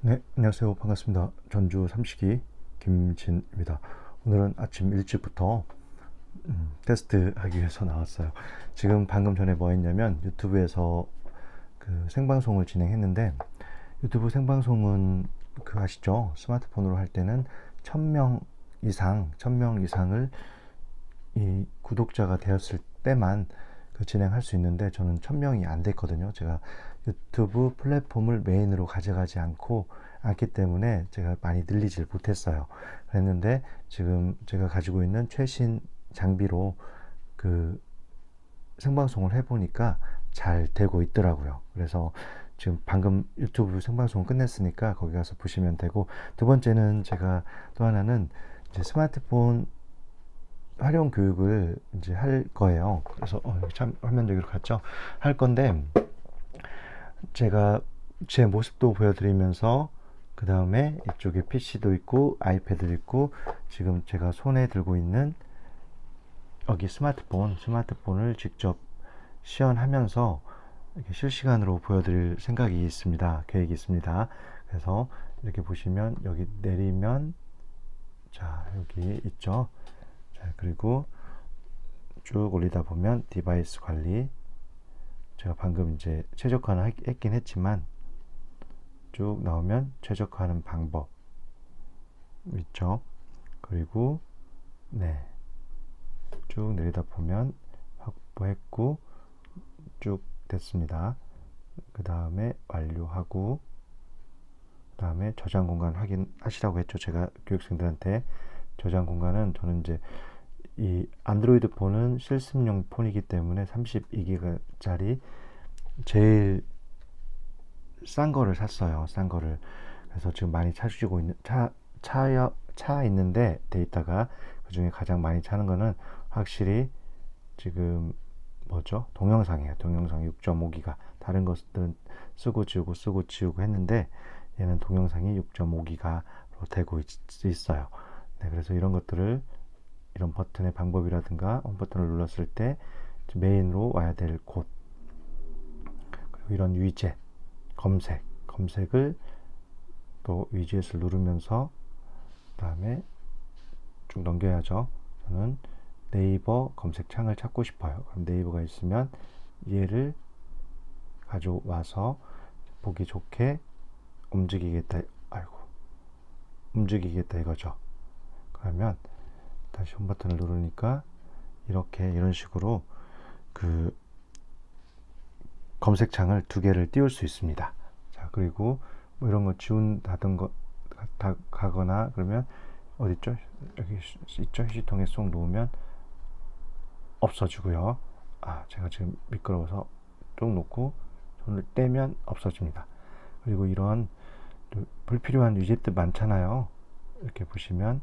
네, 안녕하세요. 반갑습니다. 전주 삼식이 김진입니다. 오늘은 아침 일찍부터 음, 테스트 하기 위해서 나왔어요. 지금 방금 전에 뭐 했냐면 유튜브에서 그 생방송을 진행했는데 유튜브 생방송은 그 아시죠? 스마트폰으로 할 때는 1000명 이상, 1000명 이상을 이 구독자가 되었을 때만 그 진행할 수 있는데 저는 1000명이 안 됐거든요. 제가 유튜브 플랫폼을 메인으로 가져가지 않고 않기 때문에 제가 많이 늘리질 못했어요. 그랬는데 지금 제가 가지고 있는 최신 장비로 그 생방송을 해보니까 잘 되고 있더라고요. 그래서 지금 방금 유튜브 생방송 끝냈으니까 거기 가서 보시면 되고 두 번째는 제가 또 하나는 이제 스마트폰 활용 교육을 이제 할 거예요. 그래서 어, 참 화면 여기로 갔죠. 할 건데 제가 제 모습도 보여드리면서 그 다음에 이쪽에 PC도 있고 아이패드도 있고 지금 제가 손에 들고 있는 여기 스마트폰 스마트폰을 직접 시연하면서 실시간으로 보여드릴 생각이 있습니다. 계획이 있습니다. 그래서 이렇게 보시면 여기 내리면 자 여기 있죠. 자 그리고 쭉 올리다 보면 디바이스 관리 제가 방금 이제 최적화는 했긴 했지만 쭉 나오면 최적화하는 방법 있죠. 그리고 네. 쭉 내리다 보면 확보했고 쭉 됐습니다. 그 다음에 완료하고 그 다음에 저장 공간 확인하시라고 했죠. 제가 교육생들한테 저장 공간은 저는 이제 이 안드로이드 폰은 실습용 폰이기 때문에 32기가짜리 제일 싼 거를 샀어요. 싼 거를. 그래서 지금 많이 차주고 있는 차 차여 차 있는데 데이터가 그 중에 가장 많이 차는 거는 확실히 지금 뭐죠? 동영상이에요. 동영상 6.5기가. 다른 것들은 쓰고 지우고 쓰고 지우고 했는데 얘는 동영상이 6.5기가로 되고 있, 있어요. 네, 그래서 이런 것들을 이런 버튼의 방법이라든가 홈 버튼을 눌렀을 때 메인으로 와야 될 곳 그리고 이런 위젯 검색 검색을 또 위젯을 누르면서 그 다음에 쭉 넘겨야죠. 저는 네이버 검색창을 찾고 싶어요. 그럼 네이버가 있으면 얘를 가져와서 보기 좋게 움직이겠다 아이고 움직이겠다 이거죠 그러면 다시 홈 버튼을 누르니까 이렇게 이런 식으로 그 검색창을 두 개를 띄울 수 있습니다. 자, 그리고 뭐 이런 거 지운다든 거다 가거나 그러면 어디 있죠? 여기 있죠? 휴지통에 쏙 놓으면 없어지고요. 아, 제가 지금 미끄러워서 쭉 놓고 손을 떼면 없어집니다. 그리고 이런 불필요한 위젯들 많잖아요. 이렇게 보시면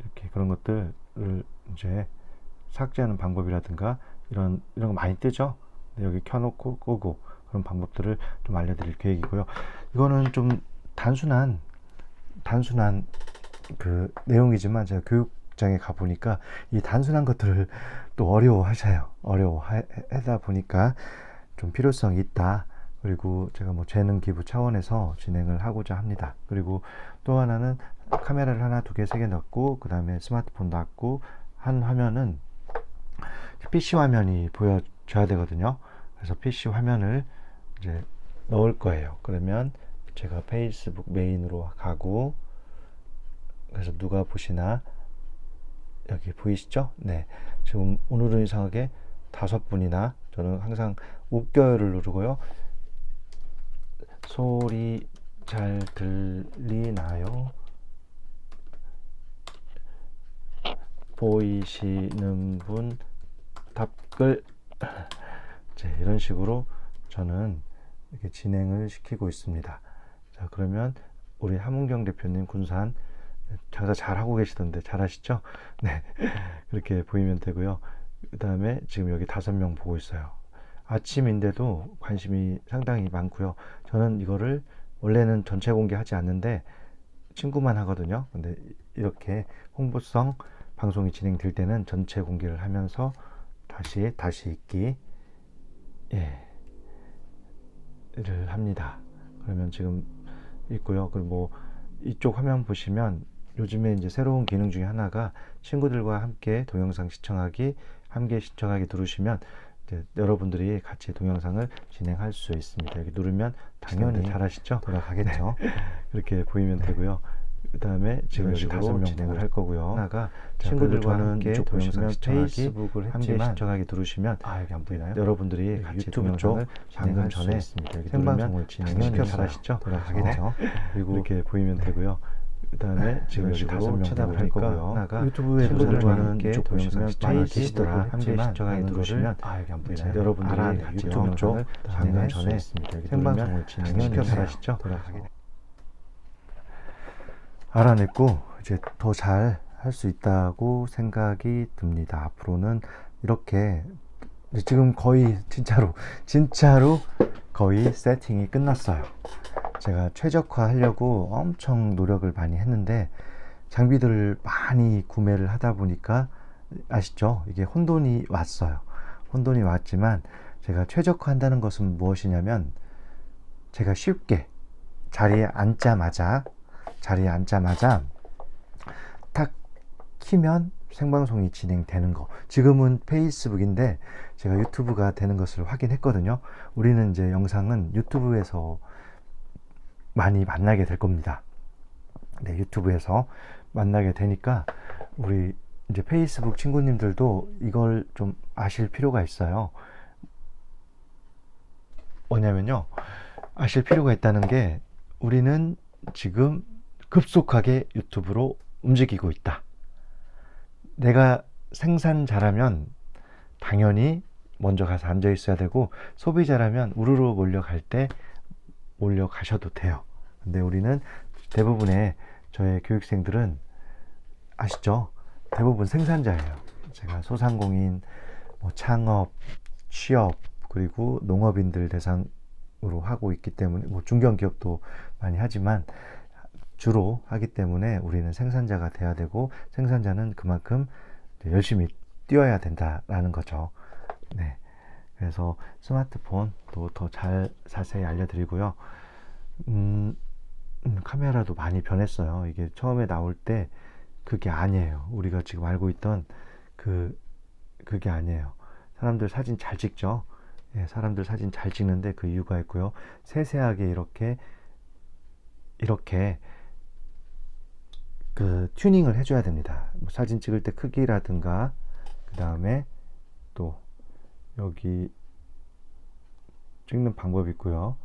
이렇게 그런 것들을 이제 삭제하는 방법이라든가 이런 이런 거 많이 뜨죠. 여기 켜놓고 끄고 그런 방법들을 좀 알려드릴 계획이고요. 이거는 좀 단순한 단순한 그 내용이지만 제가 교육장에 가 보니까 이 단순한 것들을 또 어려워하셔요. 어려워하다 보니까 좀 필요성이 있다. 그리고 제가 뭐 재능 기부 차원에서 진행을 하고자 합니다. 그리고 또 하나는 카메라를 하나, 두 개, 세 개 넣고 그 다음에 스마트폰 넣고 한 화면은 PC 화면이 보여줘야 되거든요. 그래서 PC 화면을 이제 넣을 거예요. 그러면 제가 페이스북 메인으로 가고 그래서 누가 보시나 여기 보이시죠? 네. 지금 오늘은 이상하게 다섯 분이나 저는 항상 웃겨요를 누르고요. 소리 잘 들리나요? 보이시는 분 답글 네, 이런 식으로 저는 이렇게 진행을 시키고 있습니다. 자 그러면 우리 함은경 대표님 군산 장사 잘 하고 계시던데 잘 하시죠? 네 그렇게 보이면 되고요. 그 다음에 지금 여기 다섯 명 보고 있어요. 아침인데도 관심이 상당히 많고요. 저는 이거를 원래는 전체 공개하지 않는데 친구만 하거든요. 근데 이렇게 홍보성 방송이 진행될 때는 전체 공개를 하면서 다시 다시 읽기 예, 를 합니다. 그러면 지금 있고요. 그리고 뭐 이쪽 화면 보시면 요즘에 이제 새로운 기능 중에 하나가 친구들과 함께 동영상 시청하기, 함께 시청하기 누르시면 이제 여러분들이 같이 동영상을 진행할 수 있습니다. 여기 누르면 당연히 잘 하시죠? 돌아가겠죠. 네. 그렇게 보이면 되고요. 그 다음에 지금 다섯 명 진행을 할 거고요. 하나가 친구들과는 함께 동영상 페이스북을 함께 시청하기 누르시면 아 여기 안 보이나요? 여러분들이 네, 같이 유튜브 쪽 방금 전에 생방송을 진행을 잘 하시죠? 돌아가겠죠. 그리고 이렇게 보이면 되고요. 그다음에 지금 여기 다섯 명 찾아볼 거고요. 하나가 유튜브에 이쪽 보시면 많이 계시더라. 함께 시청하기 누르시면 아 여기 안 보이나요? 여러분들이 유튜브 쪽 방금 전에 생방송을 진행을 잘 하시죠? 돌아가게 알아냈고 이제 더 잘 할 수 있다고 생각이 듭니다. 앞으로는 이렇게 지금 거의 진짜로 진짜로 거의 세팅이 끝났어요. 제가 최적화 하려고 엄청 노력을 많이 했는데 장비들을 많이 구매를 하다 보니까 아시죠? 이게 혼돈이 왔어요. 혼돈이 왔지만 제가 최적화 한다는 것은 무엇이냐면 제가 쉽게 자리에 앉자마자 자리에 앉자마자 탁 키면 생방송이 진행되는 거. 지금은 페이스북인데 제가 유튜브가 되는 것을 확인했거든요. 우리는 이제 영상은 유튜브에서 많이 만나게 될 겁니다. 네, 유튜브에서 만나게 되니까 우리 이제 페이스북 친구님들도 이걸 좀 아실 필요가 있어요. 뭐냐면요. 아실 필요가 있다는 게 우리는 지금 급속하게 유튜브로 움직이고 있다. 내가 생산 잘하면 당연히 먼저 가서 앉아 있어야 되고 소비자라면 우르르 몰려갈 때 몰려가셔도 돼요. 근데 우리는 대부분의 저의 교육생들은 아시죠? 대부분 생산자예요. 제가 소상공인, 뭐 창업, 취업, 그리고 농업인들 대상으로 하고 있기 때문에 뭐 중견기업도 많이 하지만 주로 하기 때문에 우리는 생산자가 돼야 되고 생산자는 그만큼 열심히 뛰어야 된다라는 거죠. 네. 그래서 스마트폰도 더 잘 자세히 알려드리고요. 음, 음, 카메라도 많이 변했어요. 이게 처음에 나올 때 그게 아니에요. 우리가 지금 알고 있던 그 그게 아니에요. 사람들 사진 잘 찍죠. 예, 사람들 사진 잘 찍는데 그 이유가 있고요. 세세하게 이렇게 이렇게 그 튜닝을 해줘야 됩니다. 뭐 사진 찍을 때 크기라든가 그 다음에 또 여기 찍는 방법이 있고요.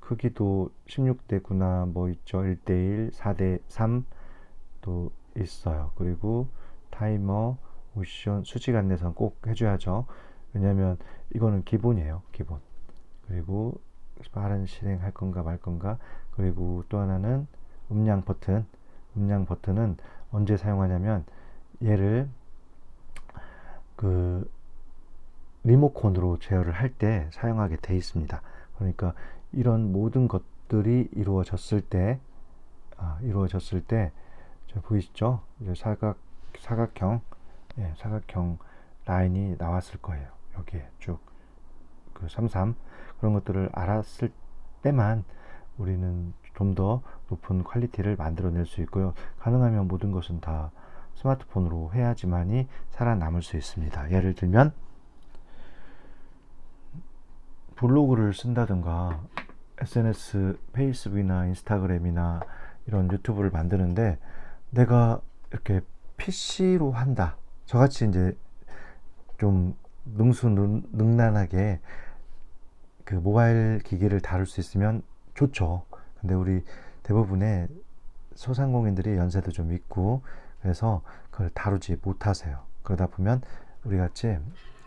크기도 16대 9나 뭐 있죠. 1대1, 4대 3도 있어요. 그리고 타이머, 모션, 수직 안내선 꼭 해줘야죠. 왜냐면 이거는 기본이에요. 기본. 그리고 빠른 실행할 건가 말 건가. 그리고 또 하나는 음량 버튼. 음량 버튼은 언제 사용하냐면 얘를 그 리모컨으로 제어를 할 때 사용하게 돼 있습니다. 그러니까 이런 모든 것들이 이루어졌을 때 아, 이루어졌을 때 보이시죠? 사각 사각형 예, 사각형 라인이 나왔을 거예요. 여기에 쭉 그 33 그런 것들을 알았을 때만 우리는 좀 더 높은 퀄리티를 만들어낼 수 있고요. 가능하면 모든 것은 다 스마트폰으로 해야지만이 살아남을 수 있습니다. 예를 들면 블로그를 쓴다든가 SNS, 페이스북이나 인스타그램이나 이런 유튜브를 만드는데 내가 이렇게 PC로 한다. 저같이 이제 좀 능수 능란하게 그 모바일 기기를 다룰 수 있으면 좋죠. 근데 우리 대부분의 소상공인들이 연세도 좀 있고 그래서 그걸 다루지 못하세요. 그러다 보면 우리 같이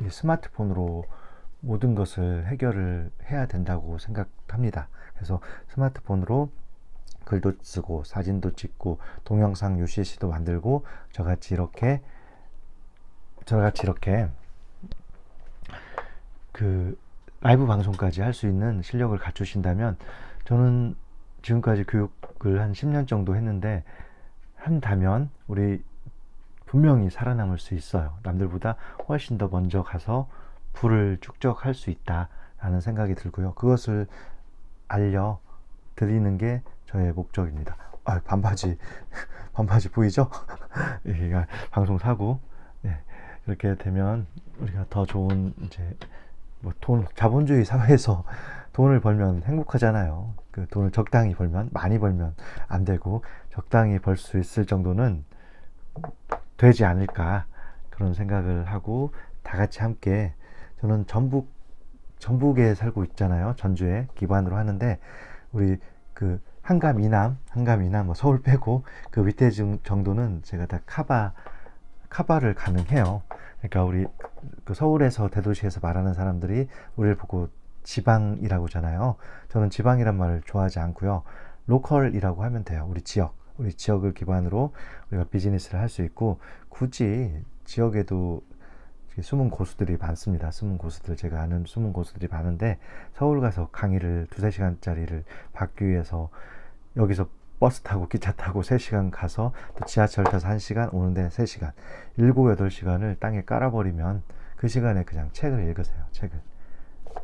스마트폰으로 모든 것을 해결을 해야 된다고 생각합니다. 그래서 스마트폰으로 글도 쓰고 사진도 찍고 동영상 UCC도 만들고 저같이 이렇게 저같이 이렇게 그 라이브 방송까지 할 수 있는 실력을 갖추신다면 저는 지금까지 교육을 한 10년 정도 했는데 한다면 우리 분명히 살아남을 수 있어요. 남들보다 훨씬 더 먼저 가서 부를 축적할 수 있다라는 생각이 들고요. 그것을 알려 드리는 게 저의 목적입니다. 아, 반바지, 반바지 보이죠? 여기가 방송 사고, 네, 이렇게 되면 우리가 더 좋은 이제 뭐 돈, 자본주의 사회에서 돈을 벌면 행복하잖아요. 그 돈을 적당히 벌면, 많이 벌면 안 되고, 적당히 벌 수 있을 정도는 되지 않을까 그런 생각을 하고 다 같이 함께 저는 전북 전북에 살고 있잖아요. 전주에 기반으로 하는데 우리 그 한감 이남, 한감 이남 뭐 서울 빼고 그 밑에 중- 정도는 제가 다 카바 카바를 가능해요. 그러니까 우리 그 서울에서 대도시에서 말하는 사람들이 우리를 보고 지방이라고 하잖아요. 저는 지방이란 말을 좋아하지 않고요. 로컬이라고 하면 돼요. 우리 지역, 우리 지역을 기반으로 우리가 비즈니스를 할 수 있고 굳이 지역에도 숨은 고수들이 많습니다. 숨은 고수들 제가 아는 숨은 고수들이 많은데 서울 가서 강의를 두세 시간짜리를 받기 위해서 여기서 버스 타고 기차 타고 3시간 가서 또 지하철 타서 1시간 오는데 3시간 7, 8시간을 땅에 깔아버리면 그 시간에 그냥 책을 읽으세요. 책을.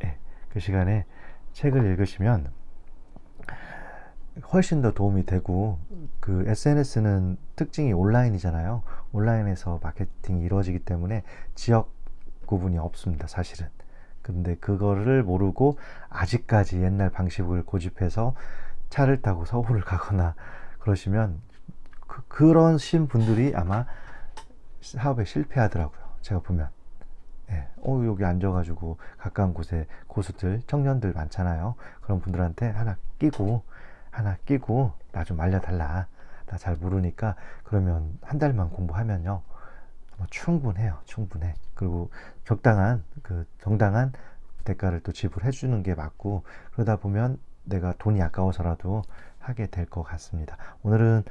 예, 그 시간에 책을 읽으시면 훨씬 더 도움이 되고 그 SNS는 특징이 온라인이잖아요. 온라인에서 마케팅이 이루어지기 때문에 지역 구분이 없습니다. 사실은. 근데 그거를 모르고 아직까지 옛날 방식을 고집해서 차를 타고 서울을 가거나 그러시면 그, 그런 신 분들이 아마 사업에 실패하더라고요. 제가 보면. 예, 어, 여기 앉아가지고 가까운 곳에 고수들, 청년들 많잖아요. 그런 분들한테 하나 끼고, 하나 끼고, 나 좀 알려달라. 나 잘 모르니까, 그러면 한 달만 공부하면요. 뭐 충분해요. 충분해. 그리고 적당한, 그, 정당한 대가를 또 지불해 주는 게 맞고, 그러다 보면 내가 돈이 아까워서라도 하게 될 것 같습니다. 오늘은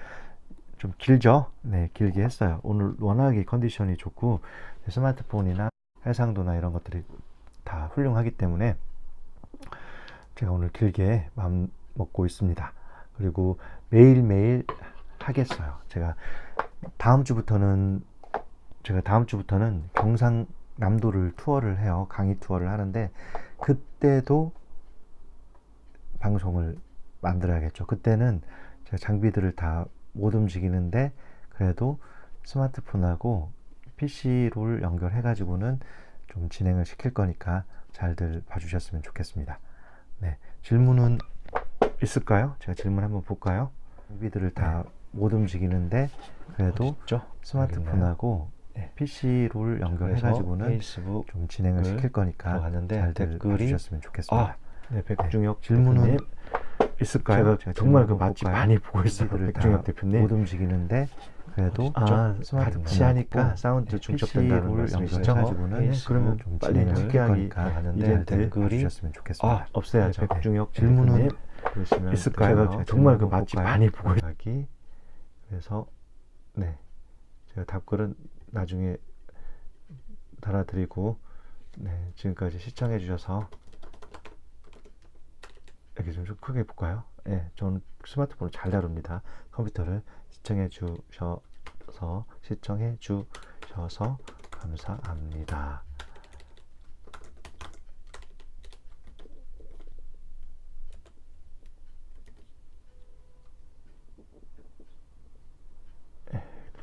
좀 길죠? 네, 길게 했어요. 오늘 워낙에 컨디션이 좋고, 스마트폰이나 해상도나 이런 것들이 다 훌륭하기 때문에 제가 오늘 길게 마음 먹고 있습니다. 그리고 매일매일 하겠어요. 제가 다음 주부터는 제가 다음 주부터는 경상남도를 투어를 해요. 강의 투어를 하는데 그때도 방송을 만들어야겠죠. 그때는 제가 장비들을 다 못 움직이는데 그래도 스마트폰하고 PC를 연결해 가지고는 좀 진행을 시킬 거니까 잘들 봐주셨으면 좋겠습니다. 네, 질문은 있을까요? 제가 질문 한번 볼까요? 장비들을 다못 움직이는데 그래도 어딨죠? 스마트폰하고 네. PC를 연결해 가지고는 좀 진행을 을 시킬 거니까 잘들 댓글이- 봐주셨으면 좋겠습니다. 아, 네, 백중혁 질문은 대표님. 있을까요? 제가 정말 그 맛집 볼까요? 많이 보고 있어요. PC들을 백중혁 다 대표님. 못 움직이는데 그래도 아, 같이 하니까 사운드 네, 중첩된다는 말씀이시죠? 네, 그러면 좀 빨리 바라는데 이제들 댓글이 봐주셨으면 좋겠습니다. 아, 없어야죠. 네, 백중혁 질문은 있을까요? 제가 정말 그 맛집? 많이 보고. 가기 그래서 네 제가 답글은 나중에 달아드리고 네 지금까지 시청해 주셔서 이렇게 좀, 좀 크게 볼까요? 네, 저는 스마트폰을 잘 다룹니다. 컴퓨터를 시청해 주셔서 시청해 주셔서 감사합니다.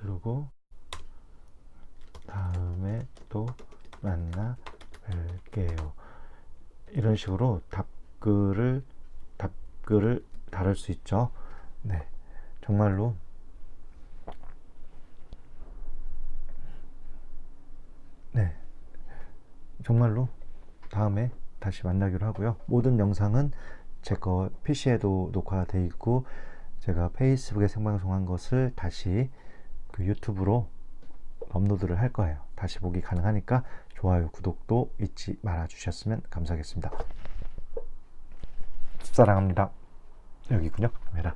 누르고 다음에 또 만나 뵐게요. 이런 식으로 답글을 답글을 달을 수 있죠. 네, 정말로 네, 정말로 다음에 다시 만나기로 하고요. 모든 영상은 제 거 PC에도 녹화되어 있고 제가 페이스북에 생방송한 것을 다시 그 유튜브로 업로드를 할 거예요. 다시 보기 가능하니까 좋아요, 구독도 잊지 말아 주셨으면 감사하겠습니다. 사랑합니다. 여기 군요. 카메라.